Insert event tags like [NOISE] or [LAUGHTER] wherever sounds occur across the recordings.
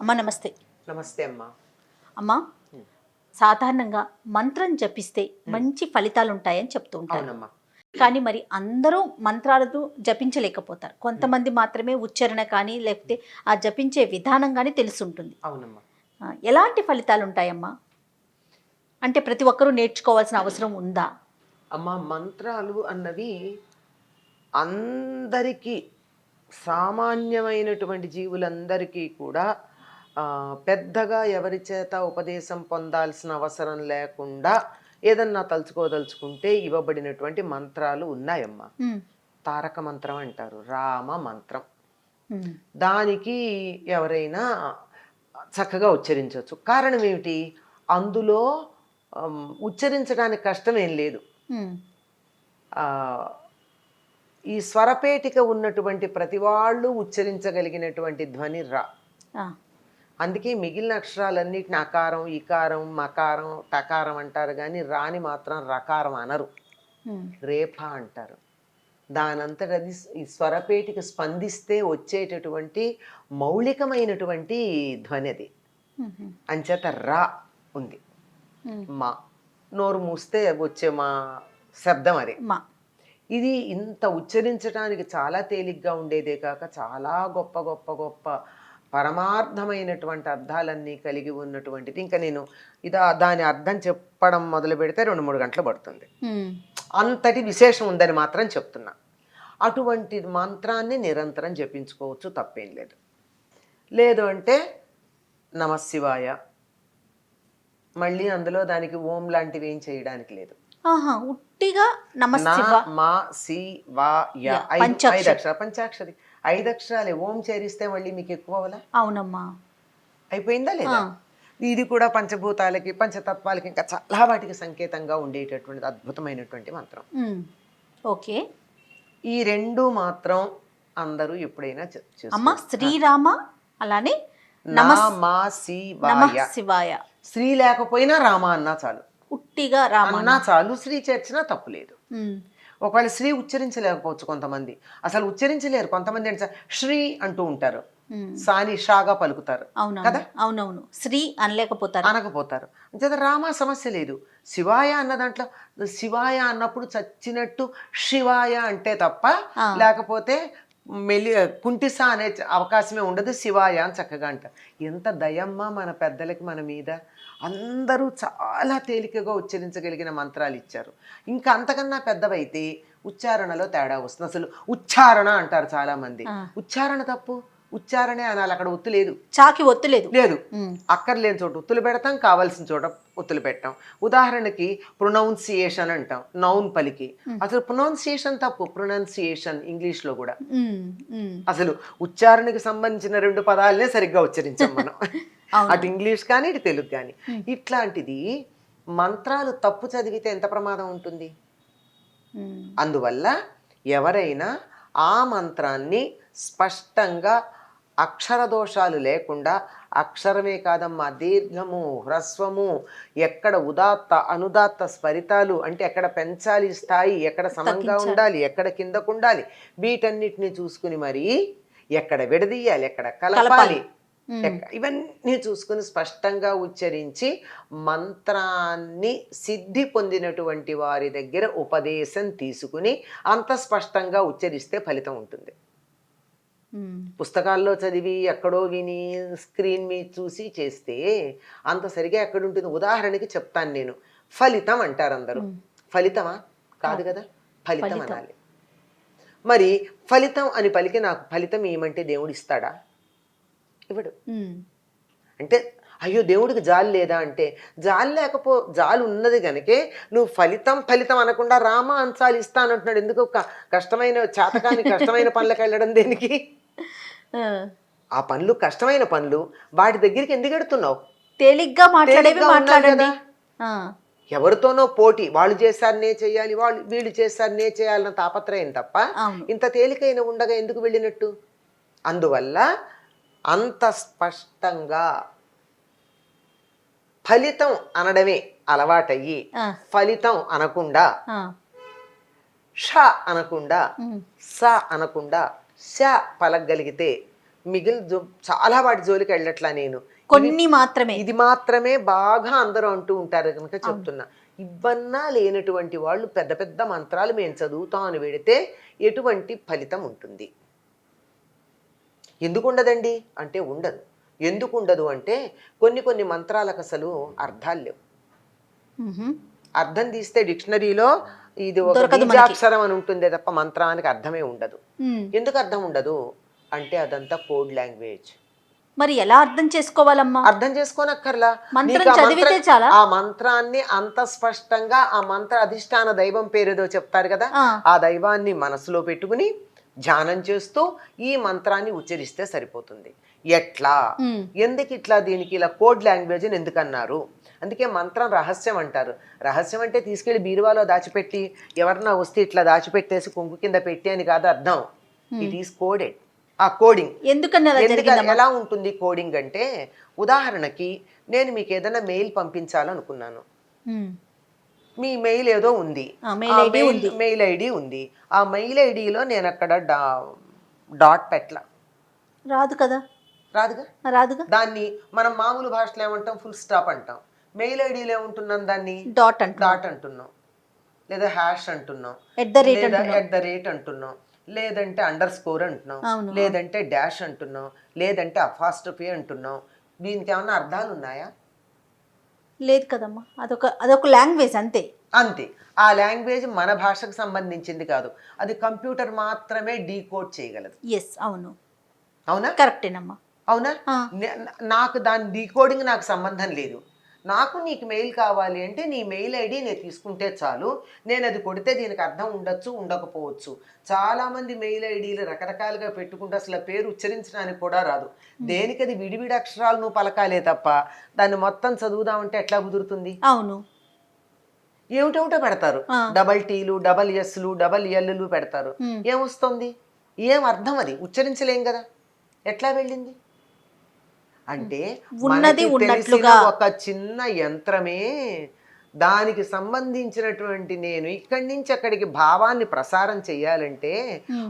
అమ్మ నమస్తే. నమస్తే అమ్మా. అమ్మ సాధారణంగా మంత్రం జపిస్తే మంచి ఫలితాలు ఉంటాయని చెప్తూ ఉంటారు. కానీ మరి అందరూ మంత్రాలను జపించలేకపోతారు. కొంతమంది మాత్రమే ఉచ్చారణ కానీ లేకపోతే ఆ జపించే విధానం కానీ తెలుసుంటుంది. ఎలాంటి ఫలితాలు ఉంటాయమ్మా అంటే ప్రతి ఒక్కరూ నేర్చుకోవాల్సిన అవసరం ఉందా? అమ్మా మంత్రాలు అన్నవి అందరికీ సామాన్యమైనటువంటి జీవులందరికీ కూడా పెద్దగా ఎవరి చేత ఉపదేశం పొందాల్సిన అవసరం లేకుండా ఏదన్నా తలుచుకోదలుచుకుంటే ఇవ్వబడినటువంటి మంత్రాలు ఉన్నాయమ్మా. తారక మంత్రం అంటారు రామ మంత్రం. దానికి ఎవరైనా చక్కగా ఉచ్చరించవచ్చు. కారణం ఏమిటి? అందులో ఉచ్చరించడానికి కష్టం ఏం లేదు. ఈ స్వరపేటిక ఉన్నటువంటి ప్రతి వాళ్ళు ఉచ్చరించగలిగినటువంటి ధ్వని రా. అందుకే మిగిలిన అక్షరాలన్నిటిని అకారం ఇకారం మకారం టకారం అంటారు కానీ రాని మాత్రం రకారం అనరు. రేఫ అంటారు. దానంతట అది ఈ స్వరపేటిక స్పందిస్తే వచ్చేటటువంటి మౌలికమైనటువంటి ధ్వని అది అంచేత రా ఉంది. మా. నోరు మూస్తే వచ్చే మా శబ్దం అది. మా. ఇది ఇంత ఉచ్చరించడానికి చాలా తేలిగ్గా ఉండేదే కాక చాలా గొప్ప గొప్ప గొప్ప పరమార్థమైనటువంటి అర్థాలన్నీ కలిగి ఉన్నటువంటిది. ఇంకా నేను ఇదా దాని అర్థం చెప్పడం మొదలు పెడితే రెండు మూడు గంటలు పడుతుంది. అంతటి విశేషం ఉందని మాత్రం చెప్తున్నా. అటువంటి మంత్రాన్ని నిరంతరం జపించుకోవచ్చు తప్పేం లేదు. లేదు అంటే నమశివాయ మళ్ళీ అందులో దానికి ఓం లాంటివి ఏం చేయడానికి లేదు. ఉట్టిగా మా సి వా ఐదు పంచాక్షరి. ఐదు అక్షరాలే ఓం చేరిస్తే మళ్ళీ మీకు ఎక్కువ అవలా? అవునమ్మా. అయిపోయిందా లేదా. ఇది కూడా పంచభూతాలకి పంచతత్వాలకి ఇంకా చాలా వాటికి సంకేతంగా ఉండేటటువంటి అద్భుతమైనటువంటి మంత్రం. ఓకే. ఈ రెండు మాత్రం అందరూ ఎప్పుడైనా అమ్మ శ్రీరామ అలానే శివాయ. శ్రీ లేకపోయినా రామ అన్నా చాలు. ఉట్టిగా రామ అన్నా చాలు శ్రీ చేర్చినా తప్పు లేదు. ఒకవేళ శ్రీ ఉచ్చరించలేకపోవచ్చు కొంతమంది. అసలు ఉచ్చరించలేరు. కొంతమంది సార్? శ్రీ అంటూ ఉంటారు. సాని షాగా పలుకుతారు. కదా? అవునవును. శ్రీ అనలేకపోతారు. అనకపోతారు. అంచేత రామ సమస్య లేదు. శివాయ అన్న దాంట్లో శివాయ అన్నప్పుడు చచ్చినట్టు శివాయ అంటే తప్ప. లేకపోతే మెల్లి కుంటిసా అనే అవకాశమే ఉండదు శివాయ అని చక్కగా అంటారు. ఎంత దయమ్మ మన పెద్దలకి మన మీద. అందరూ చాలా తేలికగా ఉచ్చరించగలిగిన మంత్రాలు ఇచ్చారు. ఇంకా అంతకన్నా పెద్దవైతే ఉచ్చారణలో తేడా వస్తుంది. అసలు ఉచ్చారణ అంటారు చాలా మంది. ఉచ్చారణ తప్పు? ఉచ్చారణే అనాలి. అక్కడ ఒత్తు లేదు. చాకి ఒత్తులేదు లేదు. ఉమ్, అక్కర్లేని చోట ఒత్తులు పెడతాం కావాల్సిన చోట ఒత్తులు పెట్టాం. ఉదాహరణకి ప్రొనౌన్సియేషన్ అంటాం నౌన్ పలికి. అసలు ప్రొనౌన్సియేషన్ తప్పు? ప్రొనౌన్సియేషన్ ఇంగ్లీష్లో కూడా. ఉమ్, ఉమ్, అసలు ఉచ్చారణకి సంబంధించిన రెండు పదాలనే సరిగ్గా ఉచ్చరించాం మనం. [LAUGHS] అటు ఇంగ్లీష్ కానీ ఇటు తెలుగు కానీ. ఇట్లాంటిది మంత్రాలు తప్పు చదివితే ఎంత ప్రమాదం ఉంటుంది? అందువల్ల ఎవరైనా ఆ మంత్రాన్ని స్పష్టంగా అక్షర దోషాలు లేకుండా అక్షరమే కాదమ్మా దీర్ఘము హ్రస్వము ఎక్కడ ఉదాత్త అనుదాత్త స్వరితాలు అంటే ఎక్కడ పెంచాలి స్థాయి ఎక్కడ సమంగా. ఉండాలి ఎక్కడ కిందకు ఉండాలి వీటన్నిటిని చూసుకుని మరి ఎక్కడ విడదీయాలి ఎక్కడ కలపాలి. ఇవన్నీ చూసుకుని స్పష్టంగా ఉచ్చరించి మంత్రాన్ని సిద్ధి పొందినటువంటి వారి దగ్గర ఉపదేశం తీసుకుని అంత స్పష్టంగా ఉచ్చరిస్తే ఫలితం ఉంటుంది. ఉమ్, పుస్తకాల్లో చదివి ఎక్కడో విని స్క్రీన్ మీద చూసి చేస్తే అంత సరిగా ఎక్కడ ఉంటుంది ఉదాహరణకి చెప్తాను నేను. ఫలితం అంటారు అందరూ. ఉమ్. ఫలితమా? కాదు కదా. ఫలితం. అనాలి. మరి ఫలితం అని పలికి నాకు ఫలితం ఏమంటే దేవుడు ఇస్తాడా? ఇవ్వడు. అంటే అయ్యో దేవుడికి జాలి లేదా అంటే జాలి లేకపో జాలి ఉన్నది కనుకే నువ్వు ఫలితం ఫలితం అనకుండా రామ అంశాలు ఇస్తానంటున్నాడు ఎందుకు క- కష్టమైన చాతకాని కష్టమైన పనులకు వెళ్ళడం దేనికి? [LAUGHS] ఆ, పనులు కష్టమైన పనులు వాటి దగ్గరికి ఎందుకు ఎడుతున్నావు? తేలిగ్గా మాట్లాడేవి ఎవరితోనో పోటీ వాళ్ళు చేశారు నే చేయాలి వాళ్ళు వీళ్ళు చేశారు నే చేయాలన్న తాపత్రయం తప్ప ఇంత తేలికైన ఉండగా ఎందుకు వెళ్ళినట్టు? అందువల్ల అంత స్పష్టంగా ఫలితం అనడమే అలవాటయ్యి ఫలితం అనకుండా ష అనకుండా స అనకుండా ష పలకగలిగితే మిగిలిన చాలా వాటి జోలికి వెళ్ళట్లా నేను. కొన్ని మాత్రమే. ఇది మాత్రమే బాగా అందరూ అంటూ ఉంటారు కనుక చెప్తున్నా. ఇవన్నా లేనటువంటి వాళ్ళు పెద్ద పెద్ద మంత్రాలు మేము చదువుతాం అని పెడితే ఎటువంటి ఫలితం ఉంటుంది. ఎందుకు ఉండదండి అంటే ఉండదు ఎందుకు ఉండదు అంటే కొన్ని కొన్ని మంత్రాలకు అసలు అర్థాలు లేవు. అర్థం తీస్తే డిక్షనరీలో ఇది ఒక. బీజాక్షరం అని ఉంటుందే తప్ప మంత్రానికి అర్థమే ఉండదు. ఎందుకు అర్థం ఉండదు అంటే అదంతా కోడ్ లాంగ్వేజ్ మరి ఎలా అర్థం చేసుకోవాలమ్మా అర్థం చేసుకోనక్కర్లా మంత్రం ఆ చదివితే మంత్ర- చాలా? ఆ మంత్రాన్ని అంత స్పష్టంగా ఆ మంత్ర అధిష్టాన దైవం పేరేదో చెప్తారు కదా. ఆ దైవాన్ని మనసులో పెట్టుకుని ధ్యానం చేస్తూ ఈ మంత్రాన్ని ఉచ్చరిస్తే సరిపోతుంది. ఎట్లా. ఎందుకు ఇట్లా దీనికి ఇలా కోడ్ లాంగ్వేజ్ అని ఎందుకు అన్నారు అందుకే మంత్రం రహస్యం అంటారు. రహస్యం అంటే తీసుకెళ్ళి బీరువాలో దాచిపెట్టి ఎవరన్నా వస్తే ఇట్లా దాచిపెట్టేసి కుంకు కింద పెట్టి అని కాదు అర్థం. ఇట్ ఈస్ కోడెడ్ ఆ కోడింగ్ ఎందుకని అలా ఎందుకు జరిగిందమ్మా? ఎలా ఉంటుంది కోడింగ్ అంటే ఉదాహరణకి నేను మీకు ఏదైనా మెయిల్ పంపించాలనుకున్నాను. మ్. మెయిల్ ఏదో ఉంది. మెయిల్ ఐడి ఉంది. మెయిల్ ఐడి ఉంది. ఆ మెయిల్ ఐడిలో నేను అక్కడ డా డాట్ పెట్టలా. రాదు కదా. రాదుగా రాదుగా దాన్ని మనం మామూలు భాషలో ఏమంటాం? ఫుల్ స్టాప్ అంటాం. మెయిల్ ఐడిలో ఏమంటున్నాం దాన్ని? డాట్ అంట డాట్ అంటున్నాం. లేదా హ్యాష్ అంటున్నాం. At the rate at the rate అంటున్నాం. లేదంటే అండర్ స్కోర్ అంటున్నాం. లేదంటే డాష్ అంటున్నాం. లేదంటే అఫాస్ట్రఫీ అంటున్నాం. దీనికి ఏమన్నా అర్థాలు ఉన్నాయా? లేదు కదమ్మా. అదొక అదొక లాంగ్వేజ్ అంతే. అంతే. ఆ లాంగ్వేజ్ మన భాషకు సంబంధించింది కాదు. అది కంప్యూటర్ మాత్రమే డీకోడ్ చేయగలదు. ఎస్ అవును. అవునా? కరెక్టేనమ్మా అవునా? నాకు దాని డీకోడింగ్ నాకు సంబంధం లేదు. నాకు నీకు మెయిల్ కావాలి అంటే నీ మెయిల్ ఐడి నేను తీసుకుంటే చాలు. నేను అది కొడితే దీనికి అర్థం ఉండొచ్చు ఉండకపోవచ్చు. చాలా మంది మెయిల్ ఐడీలు రకరకాలుగా పెట్టుకుంటే అసలు పేరు ఉచ్చరించడానికి కూడా రాదు. దేనికి అది విడివిడి అక్షరాలు నువ్వు పలకాలే తప్ప దాన్ని మొత్తం చదువుదామంటే ఎట్లా కుదురుతుంది? అవును. ఏమిటేమిటో పెడతారు. డబల్ టీలు డబల్ ఎస్లు డబల్ ఎల్లు పెడతారు. ఏమొస్తుంది? ఏం అర్థం అది? ఉచ్చరించలేం కదా. ఎట్లా వెళ్ళింది? అంటే ఉన్నది ఉన్నట్లుగా. ఒక చిన్న యంత్రమే దానికి సంబంధించినటువంటి నేను ఇక్కడి నుంచి అక్కడికి భావాన్ని ప్రసారం చేయాలంటే.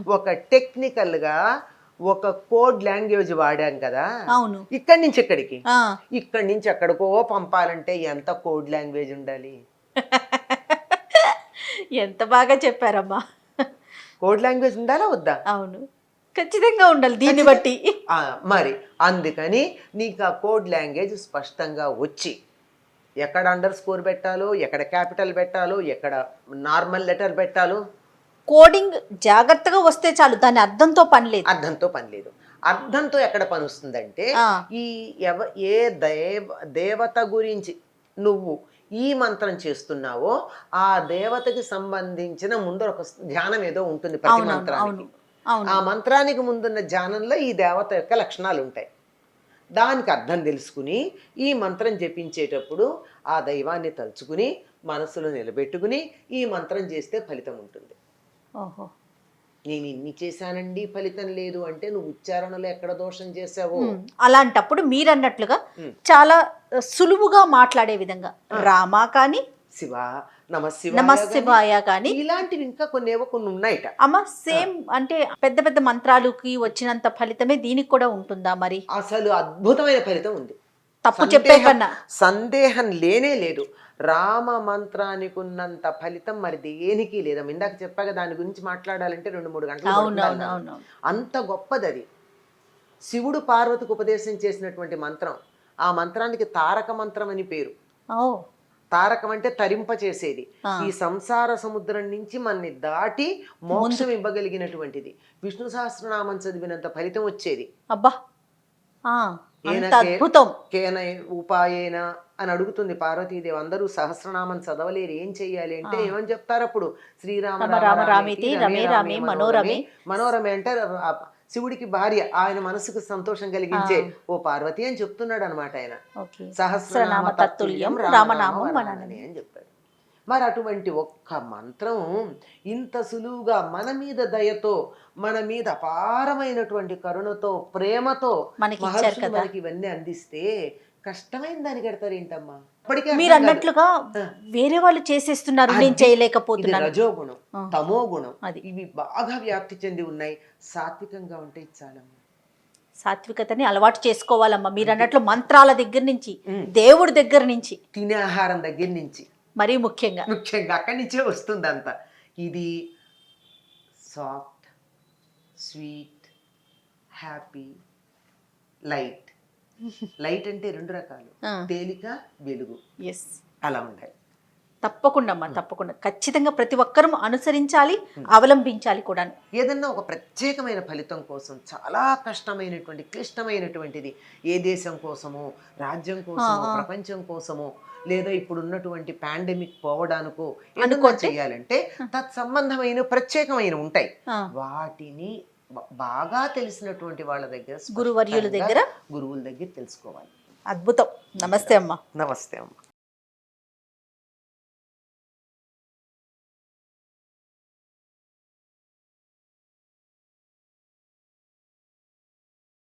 ఒక టెక్నికల్గా ఒక కోడ్ లాంగ్వేజ్ వాడాం కదా. అవును. ఇక్కడి నుంచి ఇక్కడికి ఇక్కడి నుంచి ఎక్కడికో పంపాలంటే ఎంత కోడ్ లాంగ్వేజ్ ఉండాలి? [LAUGHS] ఎంత బాగా చెప్పారమ్మా. కోడ్ లాంగ్వేజ్ ఉండాలా వద్దా? అవును. ఖచ్చితంగా ఉండాలి దీన్ని బట్టి. మరి అందుకని నీకు ఆ కోడ్ లాంగ్వేజ్ స్పష్టంగా వచ్చి ఎక్కడ అండర్ స్కోర్ పెట్టాలో ఎక్కడ క్యాపిటల్ పెట్టాలో ఎక్కడ నార్మల్ లెటర్ పెట్టాలో కోడింగ్ జాగ్రత్తగా వస్తే చాలు దాని అర్థంతో పని లేదు. అర్థంతో పని లేదు. అర్థంతో ఎక్కడ పని వస్తుందంటే. ఈ ఎవ ఏ దేవ దేవత గురించి నువ్వు ఈ మంత్రం చేస్తున్నావో ఆ దేవతకి సంబంధించిన ముందర ఒక ధ్యానం ఏదో ఉంటుంది ప్రతి మంత్రానికి. ఆ మంత్రానికి ముందున్న ధ్యానంలో ఈ దేవత యొక్క లక్షణాలు ఉంటాయి దానికి అర్థం తెలుసుకుని ఈ మంత్రం జపించేటప్పుడు ఆ దైవాన్ని తలుచుకుని మనసులో నిలబెట్టుకుని ఈ మంత్రం చేస్తే ఫలితం ఉంటుంది. ఓహో. నేను ఇన్ని చేశానండి ఫలితం లేదు అంటే నువ్వు ఉచ్చారణలో ఎక్కడ దోషం చేసావో అలాంటప్పుడు మీరు అన్నట్లుగా ఉమ్. చాలా సులువుగా మాట్లాడే విధంగా రామా కానీ శివ నమశివ నమశివాయ కానీ ఇలాంటివి ఇంకా కొన్ని ఏవో కొన్ని ఉన్నాయిట. అమ్మ సేమ్ అంటే పెద్ద పెద్ద మంత్రాలకి వచ్చినంత ఫలితమే దీనికి కూడా ఉంటుందా మరి? అసలు అద్భుతమైన ఫలితం ఉంది. తప్పు చెప్పే సందేహం- కన్నా. సందేహం లేనే లేదు. రామ మంత్రానికి ఉన్నంత ఫలితం మరి దేనికి లేదమ్మ ఇందాక చెప్పాక దాని గురించి మాట్లాడాలంటే రెండు మూడు గంటలు పడుతుంది అంత గొప్పది అది శివుడు పార్వతికి ఉపదేశం చేసినటువంటి మంత్రం. ఆ మంత్రానికి తారక మంత్రం అని పేరు. ఓ. తారకం అంటే తరింప చేసేది. ఈ సంసార సముద్రం నుంచి మనని దాటి మోక్షం ఇవ్వగలిగినటువంటిది. విష్ణు సహస్రనామం చదివినంత ఫలితం వచ్చేది. అబ్బా! అద్భుతం. కేన ఉపాయేన అని అడుగుతుంది పార్వతీదేవి. అందరూ సహస్రనామం చదవలేరు. ఏం చెయ్యాలి అంటే. ఏమని చెప్తారు అప్పుడు? శ్రీరామ రామ రామ రామేతి, రమే రామే మనోరమే. మనోరమే. అంటే శివుడికి భార్య ఆయన మనసుకు సంతోషం కలిగించే ఓ పార్వతి అని చెప్తున్నాడు అనమాట ఆయన సహస్రనామ తత్తుల్యం రామనామం అని చెప్పాడు. మరి అటువంటి ఒక్క మంత్రం ఇంత సులువుగా మన మీద దయతో మన మీద అపారమైనటువంటి కరుణతో ప్రేమతో మనకి ఇవన్నీ అందిస్తే కష్టమైన దాన్ని కడతారు ఏంటమ్మా? మీరు. అన్నట్లుగా. వేరే వాళ్ళు చేసేస్తున్నారు నేను చేయలేకపోతున్నాను. రజోగుణం. తమో గుణం. అది. ఇవి బాగా వ్యాప్తి చెంది ఉన్నాయి. సాత్వికంగా ఉంటే చాలమ్మా. సాత్వికతని అలవాటు చేసుకోవాలమ్మా. మీరు అన్నట్లు మంత్రాల దగ్గర నుంచి దేవుడి దగ్గర నుంచి. తినే ఆహారం దగ్గర నుంచి. మరీ ముఖ్యంగా. ముఖ్యంగా అక్కడి నుంచే వస్తుంది అంతా ఇది soft sweet happy light. Light అంటే రెండు రకాలు. తేలిక వెలుగు. ఎస్ అలా ఉండాలి తప్పకుండా అమ్మా తప్పకుండా. ఖచ్చితంగా ప్రతి ఒక్కరూ అనుసరించాలి అవలంబించాలి కూడా ఏదన్నా ఒక ప్రత్యేకమైన ఫలితం కోసం చాలా కష్టమైనటువంటి క్లిష్టమైనటువంటిది ఏ దేశం కోసమో రాజ్యం కోసమో. ప్రపంచం కోసమో లేదా ఇప్పుడు ఉన్నటువంటి పాండమిక్ పోవడానికో అనుకుంటే? చేయాలంటే తత్సంబంధమైన ప్రత్యేకమైన ఉంటాయి. వాటిని బాగా తెలిసినటువంటి వాళ్ళ దగ్గర గురువర్యుల దగ్గర? గురువుల దగ్గర తెలుసుకోవాలి. అద్భుతం. నమస్తే అమ్మా. నమస్తే అమ్మ.